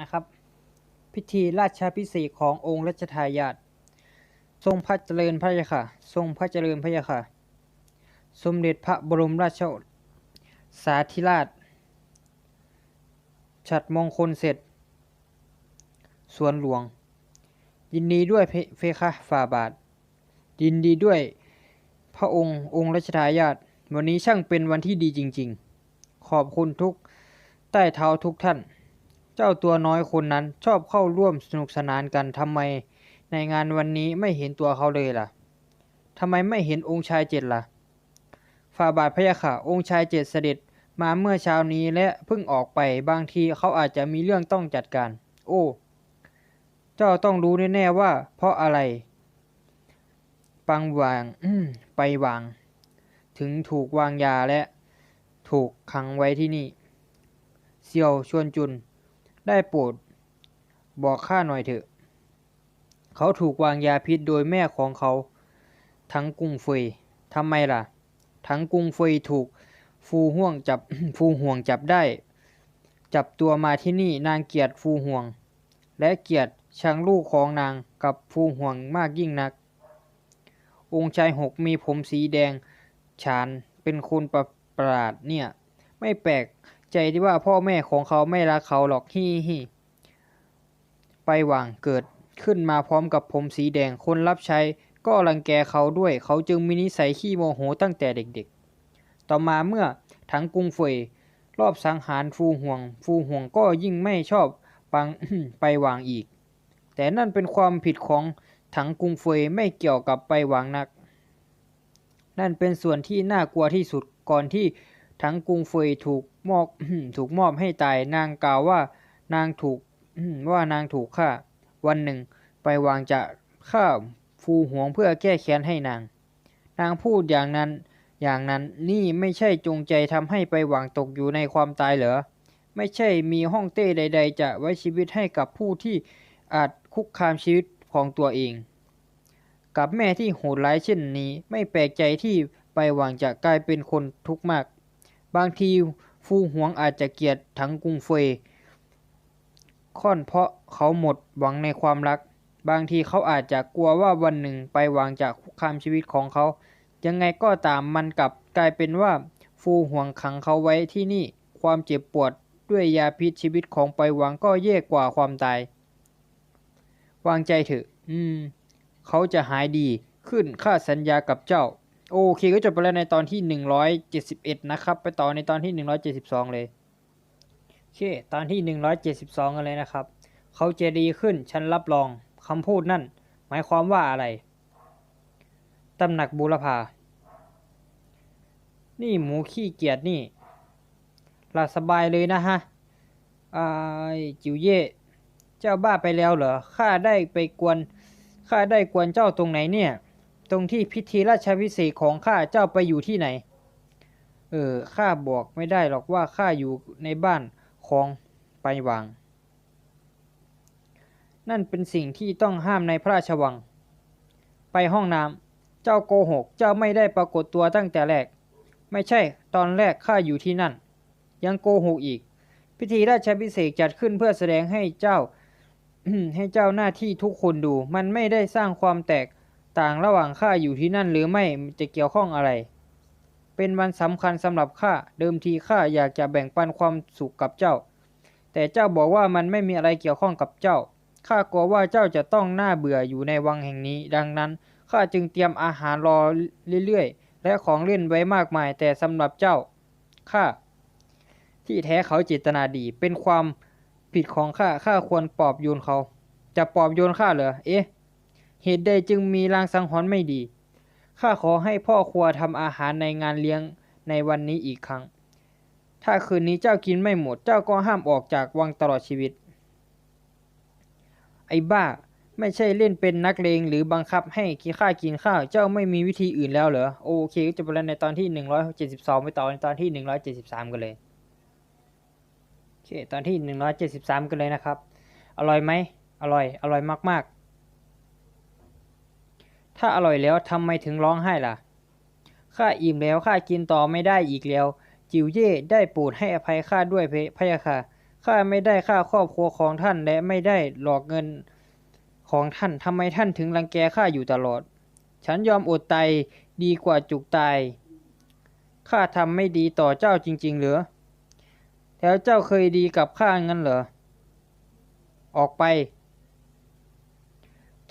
นะครับ พิธีราชาพิเศษขององค์รัชทายาททรงพระเจริญพระยาค่ะ ทรงพระเจริญพระยาค่ะ สมเด็จพระบรมราชสาธิราช ฉัดมงคลเสร็จ สวนหลวง ยินดีด้วยเพเพคะฝ่าบาท ยินดีด้วยพระองค์องค์รัชทายาทวันนี้ช่างเป็นวันที่ดีจริง ๆ ขอบคุณทุกใต้เท้าทุกท่าน เจ้าตัวน้อยคนนั้นชอบเข้าร่วมสนุกสนานกันทำไม ในงานวันนี้ไม่เห็นตัวเขาเลยล่ะทำไมไม่เห็นองค์ชายเจ็ดล่ะฝ่าบาทพระยาค่ะองค์ชายเจ็ดเสด็จมาเมื่อเช้านี้และเพิ่งออกไปบางทีเขาอาจจะมีเรื่องต้องจัดการ โอ้ เจ้าต้องรู้แน่ๆว่า เพราะอะไร ปังวางไปวาง ถึงถูกวางยาและ ถูกขังไว้ที่นี่ เซียวชวนจุน ได้โปรดบอกข้าหน่อยเถอะ เขาถูกวางยาพิษโดยแม่ของเขา ทั้งกรุงเฟยทำไมล่ะ ทั้งกรุงเฟยถูกฟูห่วงจับฟูห่วงจับได้ จับตัวมาที่นี่นางเกียรติฟูห่วง และเกียรติชังลูกของนางกับฟูห่วงมากยิ่งนัก องค์ชายหกมีผมสีแดงฉานเป็นคนประประหลาดเนี่ย ไม่แปลก ใจที่ว่าพ่อแม่ของเขาไม่รักเขาหรอกฮิฮิไปหว่างเกิดขึ้นมาพร้อมกับผมสีแดงคนรับใช้ก็รังแกเขาด้วยเขาจึงมีนิสัยขี้โมโหตั้งแต่เด็กๆ ต่อมาเมื่อถังกุงเฟยรอบสังหารฟูห่วง ฟูห่วงก็ยิ่งไม่ชอบปังไปหวางอีก แต่นั่นเป็นความผิดของถังกุงเฟยไม่เกี่ยวกับไปหวางนัก นั่นเป็นส่วนที่น่ากลัวที่สุดก่อนที่ ทั้งกุงเฟยถูกมอบถูกมอบให้ตายนางกล่าวว่านางถูกว่านางถูกฆ่า วันหนึ่ง ไปวางจะฆ่าฟูหวงเพื่อแก้แค้นให้นาง นางพูดอย่างนั้น อย่างนั้นนี่ไม่ใช่จงใจทำให้ไปวางตกอยู่ในความตายเหรอ ไม่ใช่มีห้องเต้ใด ๆ จะไว้ชีวิตให้กับผู้ที่อาจคุกคามชีวิตของตัวเอง กับแม่ที่โหดร้ายเช่นนี้ ไม่แปลกใจที่ไปหวังจะกลายเป็นคนทุกข์มาก บางทีฟูหวงอาจจะเกลียดทั้งกุงเฟยค่อนเพราะเขาหมดหวังในความรัก บางทีเขาอาจจะกลัวว่าวันหนึ่งไปหวังจะคุกคามชีวิตของเขา ยังไงก็ตามมันกลับกลายเป็นว่าฟูหวงขังเขาไว้ที่นี่ความเจ็บปวดด้วยยาพิษชีวิตของไปหวังก็แย่กว่าความตาย วางใจเถอะ อืม เขาจะหายดีขึ้นค่าสัญญากับเจ้า โอเคก็จบไปแล้วในตอนที่ 171 นะครับ ไปต่อในตอนที่ 172 เลยโอเคตอนที่ 172 กันเลยนะครับ เขาจะดีขึ้นฉันรับรองคำพูดนั่น หมายความว่าอะไรตำหนักบูรพา นี่หมูขี้เกียจนี่หลับสบายเลยนะฮะอ่าจิ๋วเย่เจ้าบ้าไปแล้วเหรอข้าได้ไปกวนข้าได้กวนเจ้าตรงไหนเนี่ย ตรงที่พิธีราชวิเศษของข้าเจ้าไปอยู่ที่ไหน เออข้าบอกไม่ได้หรอกว่าข้าอยู่ในบ้านของไปวางนั่นเป็นสิ่งที่ต้องห้ามในพระราชวัง ไปห้องน้ำเจ้าโกหกเจ้าไม่ได้ปรากฏตัวตั้งแต่แรก ไม่ใช่ตอนแรกข้าอยู่ที่นั่น ยังโกหกอีก พิธีราชพิเศษจัดขึ้นเพื่อแสดงให้เจ้าให้เจ้าหน้าที่ทุกคนดู มันไม่ได้สร้างความแตก ต่างระหว่างข้าอยู่ที่นั่นหรือไม่จะเกี่ยวข้องอะไร เป็นวันสำคัญสำหรับข้าเดิมทีข้าอยากจะแบ่งปันความสุขกับเจ้า แต่เจ้าบอกว่ามันไม่มีอะไรเกี่ยวข้องกับเจ้าข้ากลัวว่าเจ้าจะต้องน่าเบื่ออยู่ในวังแห่งนี้ ดังนั้นข้าจึงเตรียมอาหารรอเรื่อยๆและของเล่นไว้มากมาย แต่สำหรับเจ้าข้าที่แท้เขาเจตนาดี เป็นความผิดของข้าข้าควรปลอบโยนเขา จะปลอบโยนข้าเหรอเอ๊ะ เหตุใดจึงมีลางสังหรณ์ไม่ดี ข้าขอให้พ่อครัวทำอาหารในงานเลี้ยงในวันนี้อีกครั้ง ถ้าคืนนี้เจ้ากินไม่หมด เจ้าก็ห้ามออกจากวังตลอดชีวิต ไอ้บ้า ไม่ใช่เล่นเป็นนักเลงหรือบังคับให้กินข้ากินข้าว เจ้าไม่มีวิธีอื่นแล้วเหรอ โอเคก็จะไปแล้วในตอนที่ 172 ไปต่อในตอนที่ 173 กันเลย โอเค ตอนที่ 173 กันเลยนะครับ อร่อยไหม อร่อย อร่อยมากๆ ถ้าอร่อยแล้วทำไมถึงร้องไห้ล่ะ ข้าอิ่มแล้วข้ากินต่อไม่ได้อีกแล้ว จิวเย่ได้โปรดให้อภัยข้าด้วยพะยะค่ะ ข้าไม่ได้ฆ่าครอบครัวของท่านและไม่ได้หลอกเงินของท่านทำไมท่านถึงรังแกข้าอยู่ตลอด ฉันยอมอดตายดีกว่าจุกตาย ข้าทำไม่ดีต่อเจ้าจริง ๆ เหรือ แล้วเจ้าเคยดีกับข้างั้นเหรอ ออกไป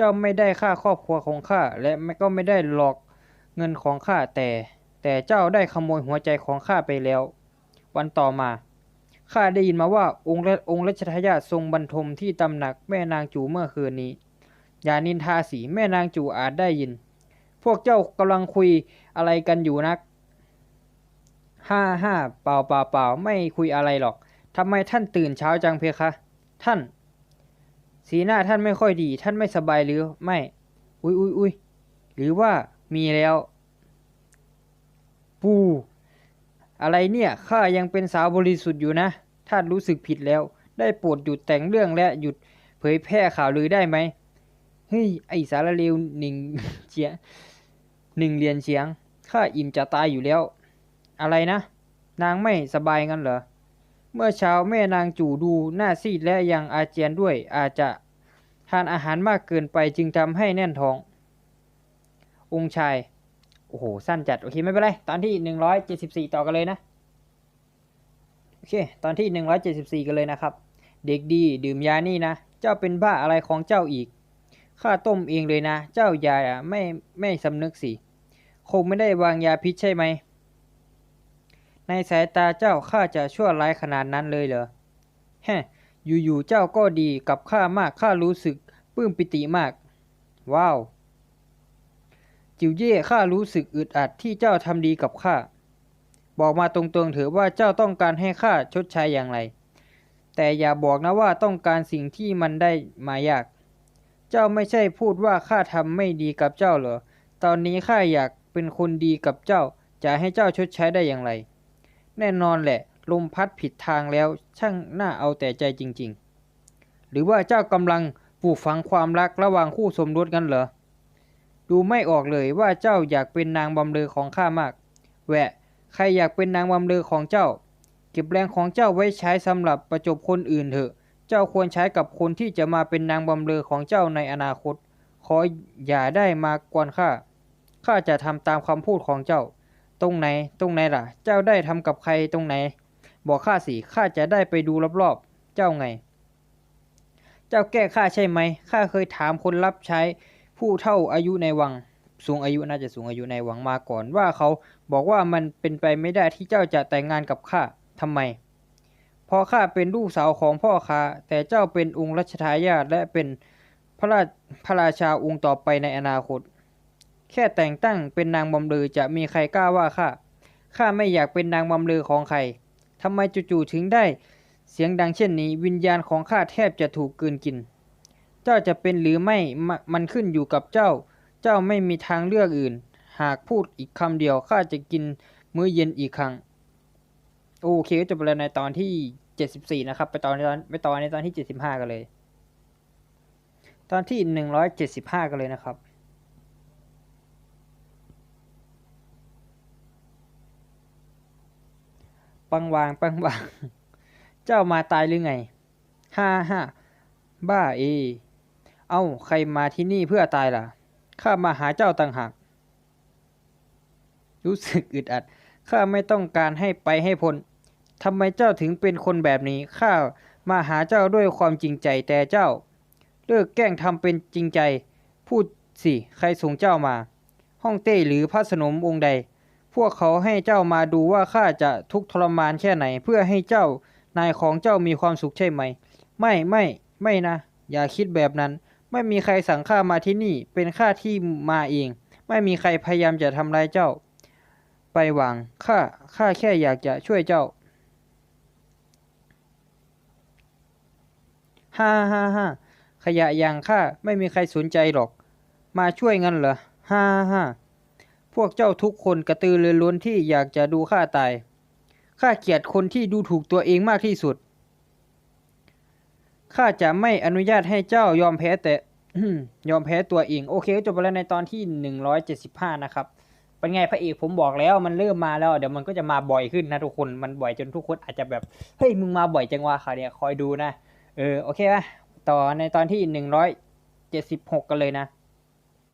จ้าไม่ได้ฆ่าครอบครัวของข้าและไม่ก็ไม่ได้หลอกเงินของข้าแต่ แต่เจ้าได้ขโมยหัวใจของข้าไปแล้ว วันต่อมาข้าได้ยินมาว่าองค์และองค์รัชทายาททรงบรรทมที่ตำหนักแม่นางจูเมื่อคืนนี้ อย่านินทาสีแม่นางจูอาจได้ยิน พวกเจ้ากำลังคุยอะไรกันอยู่นัก ห้าห้าเปล่าเปล่าเปล่าไม่คุยอะไรหรอกทำไมท่านตื่นเช้าจังเพคะ ท่าน สีหน้าท่านไม่ค่อยดี ท่านไม่สบายหรือไม่ อุ้ยอุ้ยอุ้ยหรือว่ามีแล้ว ปู อะไรเนี่ยข้ายังเป็นสาวบริสุทธิ์อยู่นะ ท่านรู้สึกผิดแล้ว ได้โปรดหยุดแต่งเรื่องและหยุดเผยแพร่ข่าวลือได้ไหมเฮ้ยไอสารเลวหนึ่งเชียหนึ่งเรียนเสียงข้าอิ่มจะตายอยู่แล้ว อะไรนะ นางไม่สบายงั้นเหรอ เมื่อเช้าแม่นางจู่ดูหน้าซีดและยังอาเจียนด้วย อาจจะทานอาหารมากเกินไปจึงทำให้แน่นท้อง องค์ชาย โอ้โห สั้นจัด โอเค ไม่เป็นไร ตอนที่หนึ่งร้อยเจ็ดสิบสี่ต่อกันเลยนะ โอเค ตอนที่หนึ่งร้อยเจ็ดสิบสี่กันเลยนะครับ เด็กดีดื่มยานี่นะ เจ้าเป็นบ้าอะไรของเจ้าอีก ข้าต้มเองเลยนะ เจ้ายาอะไม่ไม่สำนึกสิ คงไม่ได้วางยาพิษใช่ไหม ในสายตาเจ้าข้าจะชั่วร้ายขนาดนั้นเลยเหรอแฮะอยู่ๆเจ้าก็ดีกับข้ามากข้ารู้สึกปลื้มปิติมาก ว้าว จิวเย่ข้ารู้สึกอึดอัดที่เจ้าทำดีกับข้า บอกมาตรงๆเถอะว่าเจ้าต้องการให้ข้าชดใช้อย่างไร แต่อย่าบอกนะว่าต้องการสิ่งที่มันได้มายาก เจ้าไม่ใช่พูดว่าข้าทำไม่ดีกับเจ้าเหรอ ตอนนี้ข้าอยากเป็นคนดีกับเจ้า จะให้เจ้าชดใช้ได้อย่างไร แน่นอนแหละ ลมพัดผิดทางแล้ว ช่างน่าเอาแต่ใจจริง ๆ หรือว่าเจ้ากำลังปลูกฝังความรักระหว่างคู่สมรสกันเหรอ ดูไม่ออกเลยว่าเจ้าอยากเป็นนางบำเรอของข้ามาก แหวะ ใครอยากเป็นนางบำเรอของเจ้า เก็บแรงของเจ้าไว้ใช้สำหรับประจบคนอื่นเถอะ เจ้าควรใช้กับคนที่จะมาเป็นนางบำเรอของเจ้าในอนาคต ขออย่าได้มากวนข้า ข้าจะทำตามคำพูดของเจ้า ตรงไหน ตรงไหนล่ะ เจ้าได้ทำกับใครตรงไหน บอกข้าสิข้าจะได้ไปดูรอบๆ เจ้าไง เจ้าแก้ข้าใช่ไหมข้าเคยถามคนรับใช้ผู้เท่าอายุในวัง สูงอายุน่าจะสูงอายุในวังมาก่อนว่าเขาบอกว่ามันเป็นไปไม่ได้ที่เจ้าจะแต่งงานกับข้าทำไมเพราะข้าเป็นลูกสาวของพ่อข้าแต่เจ้าเป็นองค์รัชทายาทและเป็นพระราพระราชาองค์ต่อไปในอนาคต แค่แต่งตั้งเป็นนางบำเรอจะมีใครกล้าว่าข้า ข้าไม่อยากเป็นนางบำเรอของใคร ทำไมจู่ๆถึงได้ เสียงดังเช่นนี้ วิญญาณของข้าแทบจะถูกกืนกิน เจ้าจะเป็นหรือไม่มมันขึ้นอยู่กับเจ้า เจ้าไม่มีทางเลือกอื่น หากพูดอีกคำเดียวข้าจะกินมื้อเย็นอีกครั้ง โอเคก็จบไปแล้วในตอนที่74นะครับ ไปตอนในตอนไปตอนในตอนที่75กันเลย ตอนที่175กันเลยนะครับ ปังวางปังวาง เจ้ามาตายหรือไง ฮ่าฮ่าบ้าเอ เอ้าใครมาที่นี่เพื่อตายล่ะ ข้ามาหาเจ้าต่างหาก รู้สึกอึดอัด ข้าไม่ต้องการให้ไปให้พ้นทำไมเจ้าถึงเป็นคนแบบนี้ ข้ามาหาเจ้าด้วยความจริงใจแต่เจ้า เลิกแกล้งทำเป็นจริงใจ พูดสิ ใครส่งเจ้ามา ห้องเต้หรือพระสนมองค์ใด พวกเขาให้เจ้ามาดูว่าข้าจะทุกข์ทรมานแค่ไหน เพื่อให้เจ้านายของเจ้ามีความสุขใช่ไหม ไม่ไม่ไม่นะ อย่าคิดแบบนั้น ไม่มีใครสั่งข้ามาที่นี่ เป็นข้าที่มาเอง ไม่มีใครพยายามจะทำร้ายเจ้า ไปหวังข้าข้าแค่อยากจะช่วยเจ้าฮ่าฮ่าฮ่าขยะอย่างข้าไม่มีใครสนใจหรอก มาช่วยงั้นเหรอฮ่าฮ่า วกเจ้าทุกคนกระตือรือร้นที่อยากจะดูข้าตาย ข้าเกลียดคนที่ดูถูกตัวเองมากที่สุด ข้าจะไม่อนุญาตให้เจ้ายอมแพ้แต่ยอมแพ้ตัวเอง โอเคก็จบไปแล้วในตอนที่175นะครับ เป็นไงพระเอกผมบอกแล้วมันเริ่มมาแล้ว เดี๋ยวมันก็จะมาบ่อยขึ้นนะทุกคน มันบ่อยจนทุกคนอาจจะแบบ เฮ้ยมึงมาบ่อยจังวะเขาเนี่ยคอยดูนะ เออโอเคป่ะ ต่อในตอนที่หนึ่งร้อยเจ็ดสิบหกกันเลยนะ